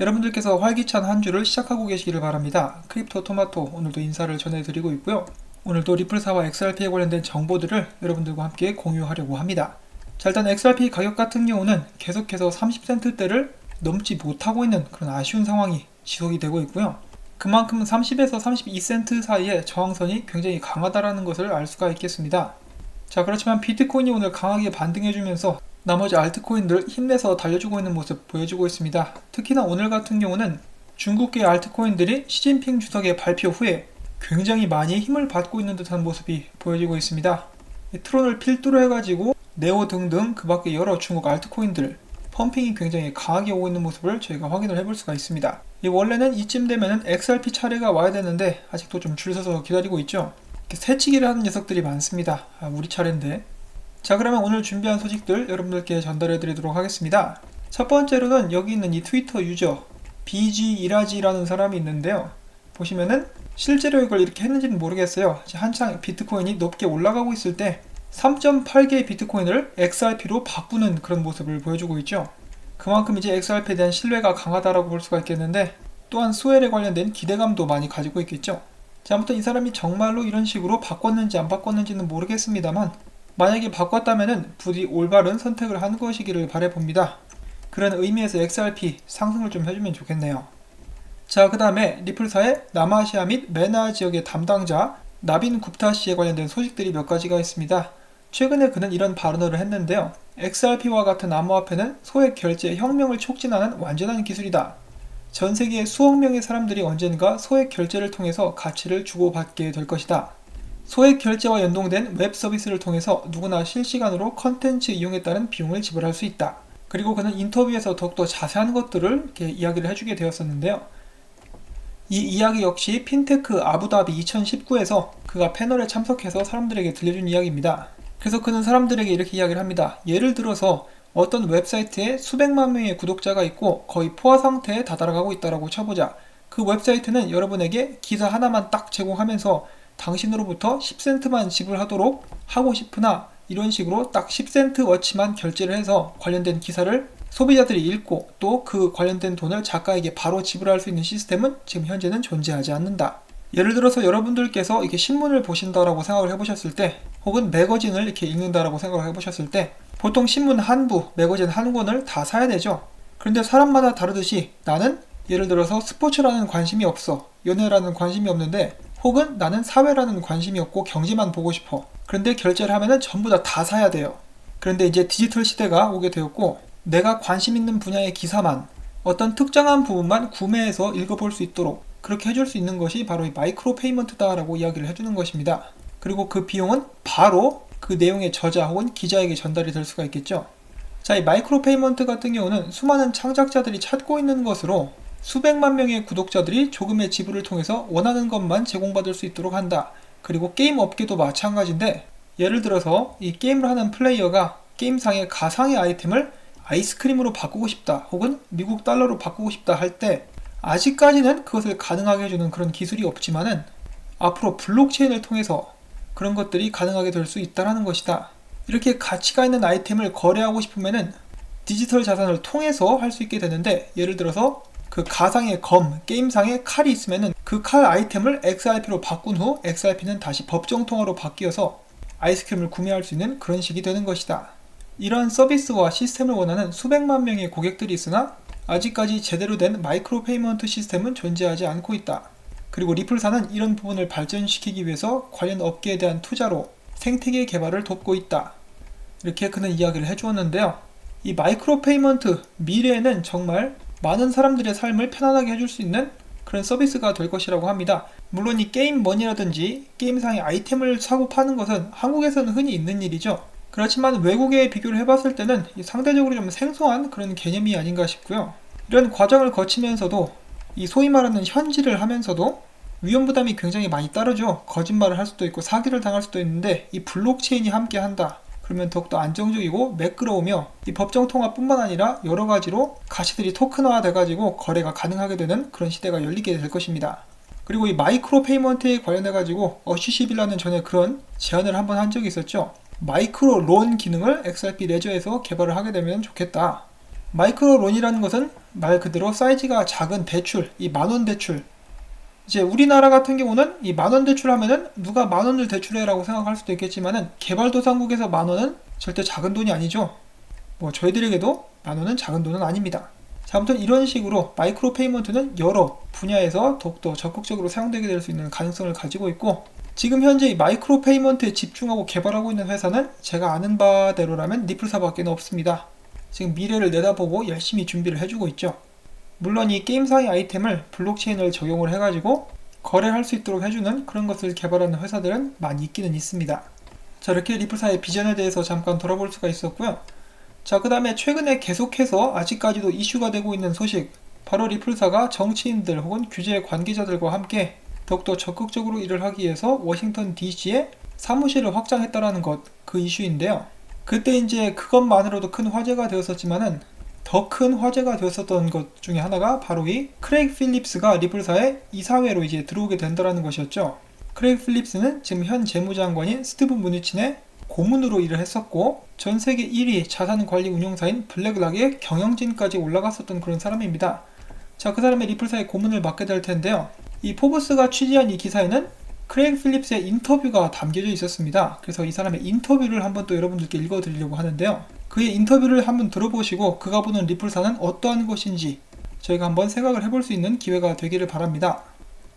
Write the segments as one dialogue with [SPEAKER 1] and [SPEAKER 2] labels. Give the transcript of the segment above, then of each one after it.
[SPEAKER 1] 여러분들께서 활기찬 한 주를 시작하고 계시기를 바랍니다. 크립토 토마토 오늘도 인사를 전해드리고 있고요. 오늘도 리플사와 XRP에 관련된 정보들을 여러분들과 함께 공유하려고 합니다. 자 일단 XRP 가격 같은 경우는 계속해서 30센트대를 넘지 못하고 있는 그런 아쉬운 상황이 지속이 되고 있고요. 그만큼 30에서 32센트 사이의 저항선이 굉장히 강하다라는 것을 알 수가 있겠습니다. 자 그렇지만 비트코인이 오늘 강하게 반등해주면서 나머지 알트코인들 힘내서 달려주고 있는 모습 보여주고 있습니다. 특히나 오늘 같은 경우는 중국계 알트코인들이 시진핑 주석의 발표 후에 굉장히 많이 힘을 받고 있는 듯한 모습이 보여지고 있습니다. 이 트론을 필두로 해가지고 네오 등등 그 밖에 여러 중국 알트코인들 펌핑이 굉장히 강하게 오고 있는 모습을 저희가 확인을 해볼 수가 있습니다. 이 원래는 이쯤 되면은 XRP 차례가 와야 되는데 아직도 좀 줄 서서 기다리고 있죠. 새치기를 하는 녀석들이 많습니다. 아, 우리 차례인데. 자 그러면 오늘 준비한 소식들 여러분들께 전달해 드리도록 하겠습니다. 첫 번째로는 여기 있는 이 트위터 유저 BG 이라지라는 사람이 있는데요. 보시면은 실제로 이걸 이렇게 했는지는 모르겠어요. 한창 비트코인이 높게 올라가고 있을 때 3.8개의 비트코인을 XRP로 바꾸는 그런 모습을 보여주고 있죠. 그만큼 이제 XRP에 대한 신뢰가 강하다라고 볼 수가 있겠는데 또한 수엘에 관련된 기대감도 많이 가지고 있겠죠. 자, 아무튼 이 사람이 정말로 이런 식으로 바꿨는지 안 바꿨는지는 모르겠습니다만 만약에 바꿨다면은 부디 올바른 선택을 한 것이기를 바래봅니다. 그런 의미에서 XRP 상승을 좀 해주면 좋겠네요. 자, 그 다음에 리플사의 남아시아 및 메나 지역의 담당자 나빈 굽타 씨에 관련된 소식들이 몇 가지가 있습니다. 최근에 그는 이런 발언을 했는데요. XRP와 같은 암호화폐는 소액 결제 혁명을 촉진하는 완전한 기술이다. 전 세계의 수억 명의 사람들이 언젠가 소액 결제를 통해서 가치를 주고받게 될 것이다. 소액 결제와 연동된 웹 서비스를 통해서 누구나 실시간으로 컨텐츠 이용에 따른 비용을 지불할 수 있다. 그리고 그는 인터뷰에서 더욱더 자세한 것들을 이렇게 이야기를 해주게 되었었는데요. 이 이야기 역시 핀테크 아부다비 2019에서 그가 패널에 참석해서 사람들에게 들려준 이야기입니다. 그래서 그는 사람들에게 이렇게 이야기를 합니다. 예를 들어서 어떤 웹사이트에 수백만 명의 구독자가 있고 거의 포화 상태에 다다라가고 있다라고 쳐보자. 그 웹사이트는 여러분에게 기사 하나만 딱 제공하면서 당신으로부터 10센트만 지불하도록 하고 싶으나 이런 식으로 딱 10센트 워치만 결제를 해서 관련된 기사를 소비자들이 읽고 또 그 관련된 돈을 작가에게 바로 지불할 수 있는 시스템은 지금 현재는 존재하지 않는다. 예를 들어서 여러분들께서 이렇게 신문을 보신다라고 생각을 해보셨을 때 혹은 매거진을 이렇게 읽는다라고 생각을 해보셨을 때 보통 신문 한 부, 매거진 한 권을 다 사야 되죠. 그런데 사람마다 다르듯이 나는 예를 들어서 스포츠라는 관심이 없어. 연애라는 관심이 없는데 혹은 나는 사회라는 관심이 없고 경제만 보고 싶어. 그런데 결제를 하면은 전부 다 다 사야 돼요. 그런데 이제 디지털 시대가 오게 되었고 내가 관심 있는 분야의 기사만 어떤 특정한 부분만 구매해서 읽어볼 수 있도록 그렇게 해줄 수 있는 것이 바로 이 마이크로 페이먼트다라고 이야기를 해주는 것입니다. 그리고 그 비용은 바로 그 내용의 저자 혹은 기자에게 전달이 될 수가 있겠죠. 자, 이 마이크로 페이먼트 같은 경우는 수많은 창작자들이 찾고 있는 것으로 수백만 명의 구독자들이 조금의 지불을 통해서 원하는 것만 제공받을 수 있도록 한다. 그리고 게임 업계도 마찬가지인데 예를 들어서 이 게임을 하는 플레이어가 게임상의 가상의 아이템을 아이스크림으로 바꾸고 싶다 혹은 미국 달러로 바꾸고 싶다 할 때 아직까지는 그것을 가능하게 해주는 그런 기술이 없지만은 앞으로 블록체인을 통해서 그런 것들이 가능하게 될 수 있다는 것이다. 이렇게 가치가 있는 아이템을 거래하고 싶으면은 디지털 자산을 통해서 할 수 있게 되는데 예를 들어서 그 가상의 검, 게임상의 칼이 있으면은 그 칼 아이템을 XRP로 바꾼 후 XRP는 다시 법정 통화로 바뀌어서 아이스크림을 구매할 수 있는 그런 식이 되는 것이다. 이러한 서비스와 시스템을 원하는 수백만 명의 고객들이 있으나 아직까지 제대로 된 마이크로 페이먼트 시스템은 존재하지 않고 있다. 그리고 리플사는 이런 부분을 발전시키기 위해서 관련 업계에 대한 투자로 생태계 개발을 돕고 있다. 이렇게 그는 이야기를 해주었는데요. 이 마이크로 페이먼트 미래에는 정말 많은 사람들의 삶을 편안하게 해줄 수 있는 그런 서비스가 될 것이라고 합니다. 물론 이 게임 머니라든지 게임상의 아이템을 사고 파는 것은 한국에서는 흔히 있는 일이죠. 그렇지만 외국에 비교를 해봤을 때는 상대적으로 좀 생소한 그런 개념이 아닌가 싶고요. 이런 과정을 거치면서도 이 소위 말하는 현질을 하면서도 위험 부담이 굉장히 많이 따르죠. 거짓말을 할 수도 있고 사기를 당할 수도 있는데 이 블록체인이 함께 한다. 그러면 더욱더 안정적이고 매끄러우며 이 법정 통화뿐만 아니라 여러 가지로 가치들이 토큰화 돼가지고 거래가 가능하게 되는 그런 시대가 열리게 될 것입니다. 그리고 이 마이크로 페이먼트에 관련해 가지고 어시시빌라는 전에 그런 제안을 한번 한 적이 있었죠. 마이크로 론 기능을 XRP 레저에서 개발을 하게 되면 좋겠다. 마이크로 론이라는 것은 말 그대로 사이즈가 작은 대출, 이 만원 대출. 이제 우리나라 같은 경우는 이 만 원 대출하면은 누가 만 원을 대출해라고 생각할 수도 있겠지만은 개발도상국에서 만 원은 절대 작은 돈이 아니죠. 뭐 저희들에게도 만 원은 작은 돈은 아닙니다. 자, 아무튼 이런 식으로 마이크로 페이먼트는 여러 분야에서 더욱더 적극적으로 사용되게 될 수 있는 가능성을 가지고 있고 지금 현재 이 마이크로 페이먼트에 집중하고 개발하고 있는 회사는 제가 아는 바대로라면 리플사밖에 없습니다. 지금 미래를 내다보고 열심히 준비를 해주고 있죠. 물론 이 게임사의 아이템을 블록체인을 적용을 해가지고 거래할 수 있도록 해주는 그런 것을 개발하는 회사들은 많이 있기는 있습니다. 자, 이렇게 리플사의 비전에 대해서 잠깐 돌아볼 수가 있었고요. 자, 그 다음에 최근에 계속해서 아직까지도 이슈가 되고 있는 소식, 바로 리플사가 정치인들 혹은 규제 관계자들과 함께 더욱더 적극적으로 일을 하기 위해서 워싱턴 DC에 사무실을 확장했다라는 것, 그 이슈인데요. 그때 이제 그것만으로도 큰 화제가 되었었지만은 더 큰 화제가 되었었던 것 중에 하나가 바로 이 크레이크 필립스가 리플사의 이사회로 이제 들어오게 된다라는 것이었죠. 크레이크 필립스는 지금 현 재무장관인 스티브 무니친의 고문으로 일을 했었고 전 세계 1위 자산 관리 운용사인 블랙락의 경영진까지 올라갔었던 그런 사람입니다. 자, 그 사람의 리플사의 고문을 맡게 될 텐데요. 이 포브스가 취재한 이 기사에는 크레이크 필립스의 인터뷰가 담겨져 있었습니다. 그래서 이 사람의 인터뷰를 한번 또 여러분들께 읽어드리려고 하는데요. 그의 인터뷰를 한번 들어보시고 그가 보는 리플사는 어떠한 것인지 저희가 한번 생각을 해볼 수 있는 기회가 되기를 바랍니다.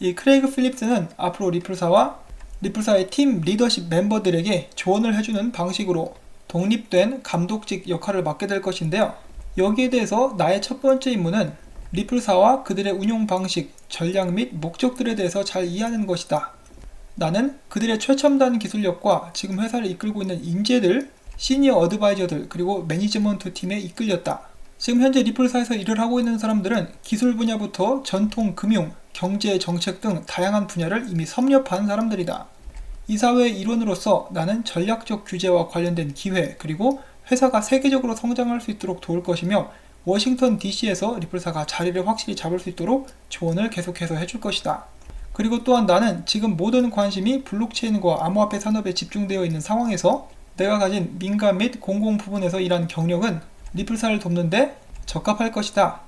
[SPEAKER 1] 이 크레이크 필립스는 앞으로 리플사와 리플사의 팀 리더십 멤버들에게 조언을 해주는 방식으로 독립된 감독직 역할을 맡게 될 것인데요. 여기에 대해서 나의 첫 번째 임무는 리플사와 그들의 운용 방식, 전략 및 목적들에 대해서 잘 이해하는 것이다. 나는 그들의 최첨단 기술력과 지금 회사를 이끌고 있는 인재들, 시니어 어드바이저들, 그리고 매니지먼트 팀에 이끌렸다. 지금 현재 리플사에서 일을 하고 있는 사람들은 기술 분야부터 전통 금융, 경제, 정책 등 다양한 분야를 이미 섭렵한 사람들이다. 이 사회의 일원으로서 나는 전략적 규제와 관련된 기회, 그리고 회사가 세계적으로 성장할 수 있도록 도울 것이며 워싱턴 DC에서 리플사가 자리를 확실히 잡을 수 있도록 조언을 계속해서 해줄 것이다. 그리고 또한 나는 지금 모든 관심이 블록체인과 암호화폐 산업에 집중되어 있는 상황에서 내가 가진 민간 및 공공 부분에서 일한 경력은 리플사를 돕는데 적합할 것이다.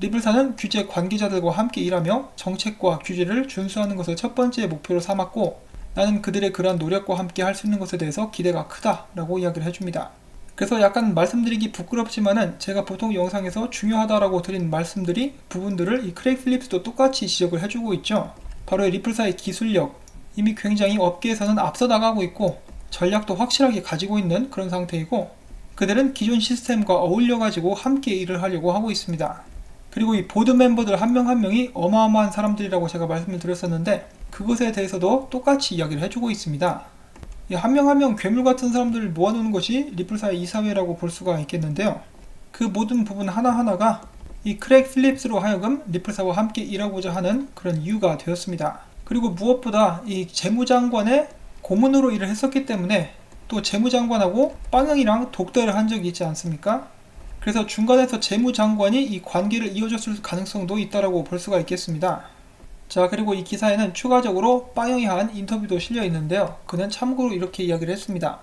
[SPEAKER 1] 리플사는 규제 관계자들과 함께 일하며 정책과 규제를 준수하는 것을 첫 번째 목표로 삼았고 나는 그들의 그러한 노력과 함께 할 수 있는 것에 대해서 기대가 크다라고 이야기를 해줍니다. 그래서 약간 말씀드리기 부끄럽지만은 제가 보통 영상에서 중요하다라고 드린 말씀들이 부분들을 이 크레이 필립스도 똑같이 지적을 해주고 있죠. 바로 이 리플사의 기술력 이미 굉장히 업계에서는 앞서 나가고 있고 전략도 확실하게 가지고 있는 그런 상태이고 그들은 기존 시스템과 어울려 가지고 함께 일을 하려고 하고 있습니다. 그리고 이 보드 멤버들 한명한 명이 어마어마한 사람들이라고 제가 말씀을 드렸었는데 그것에 대해서도 똑같이 이야기를 해주고 있습니다. 한 명 한 명 괴물 같은 사람들을 모아놓는 것이 리플사의 이사회라고 볼 수가 있겠는데요. 그 모든 부분 하나하나가 이 크랙 필립스로 하여금 리플사와 함께 일하고자 하는 그런 이유가 되었습니다. 그리고 무엇보다 이 재무장관의 고문으로 일을 했었기 때문에 또 재무장관하고 빵형이랑 독대를 한 적이 있지 않습니까? 그래서 중간에서 재무장관이 이 관계를 이어줬을 가능성도 있다라고 볼 수가 있겠습니다. 자 그리고 이 기사에는 추가적으로 빵영이 한 인터뷰도 실려 있는데요. 그는 참고로 이렇게 이야기를 했습니다.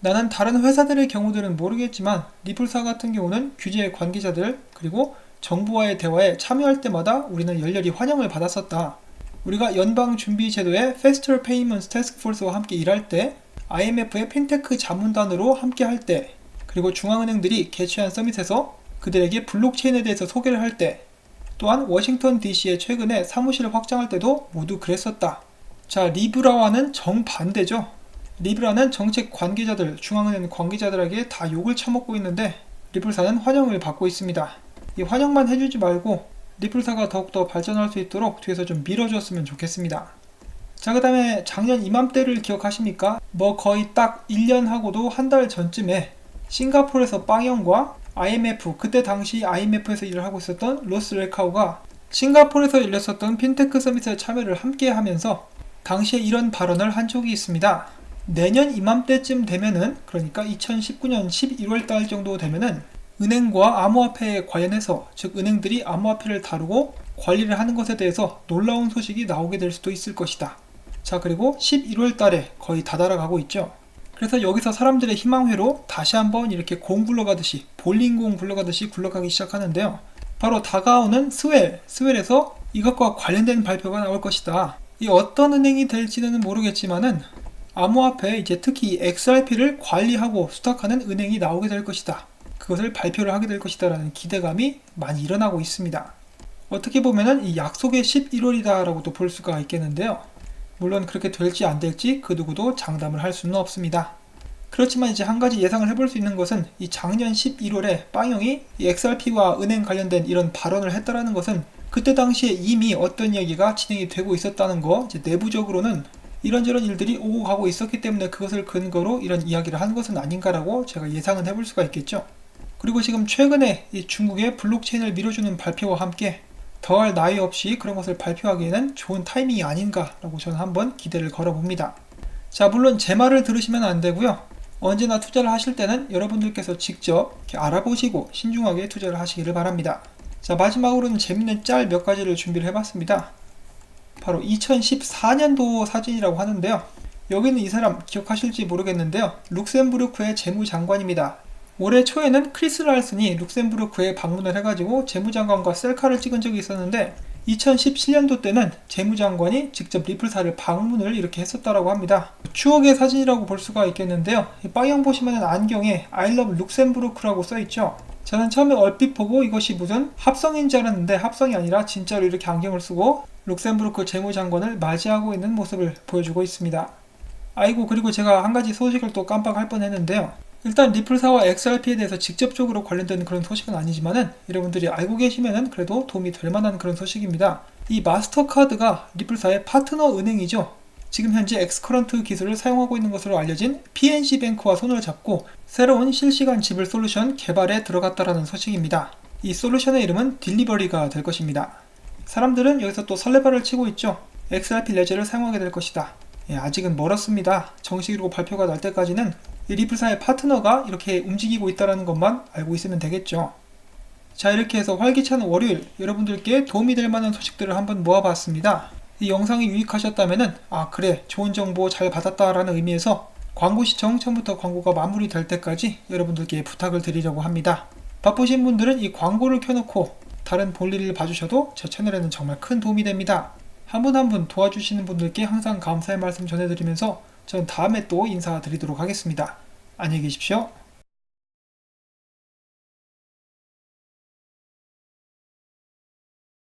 [SPEAKER 1] 나는 다른 회사들의 경우들은 모르겠지만 리플사 같은 경우는 규제 관계자들 그리고 정부와의 대화에 참여할 때마다 우리는 열렬히 환영을 받았었다. 우리가 연방준비제도의 Faster Payments Task Force와 함께 일할 때 IMF의 핀테크 자문단으로 함께 할 때, 그리고 중앙은행들이 개최한 서밋에서 그들에게 블록체인에 대해서 소개를 할 때, 또한 워싱턴 DC에 최근에 사무실을 확장할 때도 모두 그랬었다. 자, 리브라와는 정반대죠. 리브라는 정책 관계자들, 중앙은행 관계자들에게 다 욕을 처먹고 있는데 리플사는 환영을 받고 있습니다. 이 환영만 해주지 말고 리플사가 더욱더 발전할 수 있도록 뒤에서 좀 밀어줬으면 좋겠습니다. 자, 그 다음에 작년 이맘때를 기억하십니까? 뭐 거의 딱 1년 하고도 한 달 전쯤에 싱가포르에서 빵영과 IMF, 그때 당시 IMF에서 일을 하고 있었던 로스 레카우가 싱가포르에서 열렸었던 핀테크 서밋에 참여를 함께 하면서 당시에 이런 발언을 한 적이 있습니다. 내년 이맘때쯤 되면은, 그러니까 2019년 11월 달 정도 되면은 은행과 암호화폐에 관련해서 즉 은행들이 암호화폐를 다루고 관리를 하는 것에 대해서 놀라운 소식이 나오게 될 수도 있을 것이다. 자 그리고 11월 달에 거의 다다라가고 있죠. 그래서 여기서 사람들의 희망회로 다시 한번 이렇게 공 굴러가듯이 볼링공 굴러가듯이 굴러가기 시작하는데요. 바로 다가오는 스웰, 스웰에서 이것과 관련된 발표가 나올 것이다. 이 어떤 은행이 될지는 모르겠지만은 암호화폐 이제 특히 XRP를 관리하고 수탁하는 은행이 나오게 될 것이다. 그것을 발표를 하게 될 것이다라는 기대감이 많이 일어나고 있습니다. 어떻게 보면은 이 약속의 11월이다라고도 볼 수가 있겠는데요. 물론 그렇게 될지 안 될지 그 누구도 장담을 할 수는 없습니다. 그렇지만 이제 한 가지 예상을 해볼 수 있는 것은 이 작년 11월에 빵영이 이 XRP와 은행 관련된 이런 발언을 했다라는 것은 그때 당시에 이미 어떤 이야기가 진행이 되고 있었다는 거 이제 내부적으로는 이런저런 일들이 오고 가고 있었기 때문에 그것을 근거로 이런 이야기를 한 것은 아닌가라고 제가 예상은 해볼 수가 있겠죠. 그리고 지금 최근에 이 중국의 블록체인을 밀어주는 발표와 함께 더할 나위 없이 그런 것을 발표하기에는 좋은 타이밍이 아닌가라고 저는 한번 기대를 걸어봅니다. 자, 물론 제 말을 들으시면 안 되고요. 언제나 투자를 하실 때는 여러분들께서 직접 알아보시고 신중하게 투자를 하시기를 바랍니다. 자, 마지막으로는 재밌는 짤 몇 가지를 준비를 해봤습니다. 바로 2014년도 사진이라고 하는데요. 여기는 이 사람 기억하실지 모르겠는데요. 룩셈부르크의 재무장관입니다. 올해 초에는 크리스 랄슨이 룩셈부르크에 방문을 해가지고 재무장관과 셀카를 찍은 적이 있었는데 2017년도 때는 재무장관이 직접 리플사를 방문을 이렇게 했었다라고 합니다. 추억의 사진이라고 볼 수가 있겠는데요. 이 빵형 보시면 안경에 I love 룩셈부르크라고 써있죠. 저는 처음에 얼핏 보고 이것이 무슨 합성인 줄 알았는데 합성이 아니라 진짜로 이렇게 안경을 쓰고 룩셈부르크 재무장관을 맞이하고 있는 모습을 보여주고 있습니다. 아이고 그리고 제가 한 가지 소식을 또 깜빡할 뻔했는데요. 일단 리플사와 XRP에 대해서 직접적으로 관련된 그런 소식은 아니지만은 여러분들이 알고 계시면은 그래도 도움이 될 만한 그런 소식입니다. 이 마스터카드가 리플사의 파트너 은행이죠. 지금 현재 엑스커런트 기술을 사용하고 있는 것으로 알려진 PNC뱅크와 손을 잡고 새로운 실시간 지불 솔루션 개발에 들어갔다라는 소식입니다. 이 솔루션의 이름은 딜리버리가 될 것입니다. 사람들은 여기서 또 설레발을 치고 있죠. XRP 레저를 사용하게 될 것이다. 예, 아직은 멀었습니다. 정식으로 발표가 날 때까지는 이 리플사의 파트너가 이렇게 움직이고 있다는 것만 알고 있으면 되겠죠. 자 이렇게 해서 활기찬 월요일 여러분들께 도움이 될 만한 소식들을 한번 모아봤습니다. 이 영상이 유익하셨다면 아 그래 좋은 정보 잘 받았다라는 의미에서 광고 시청 처음부터 광고가 마무리될 때까지 여러분들께 부탁을 드리려고 합니다. 바쁘신 분들은 이 광고를 켜놓고 다른 볼일을 봐주셔도 제 채널에는 정말 큰 도움이 됩니다. 한 분 한 분 도와주시는 분들께 항상 감사의 말씀 전해드리면서 전 다음에 또 인사드리도록 하겠습니다. 안녕히 계십시오.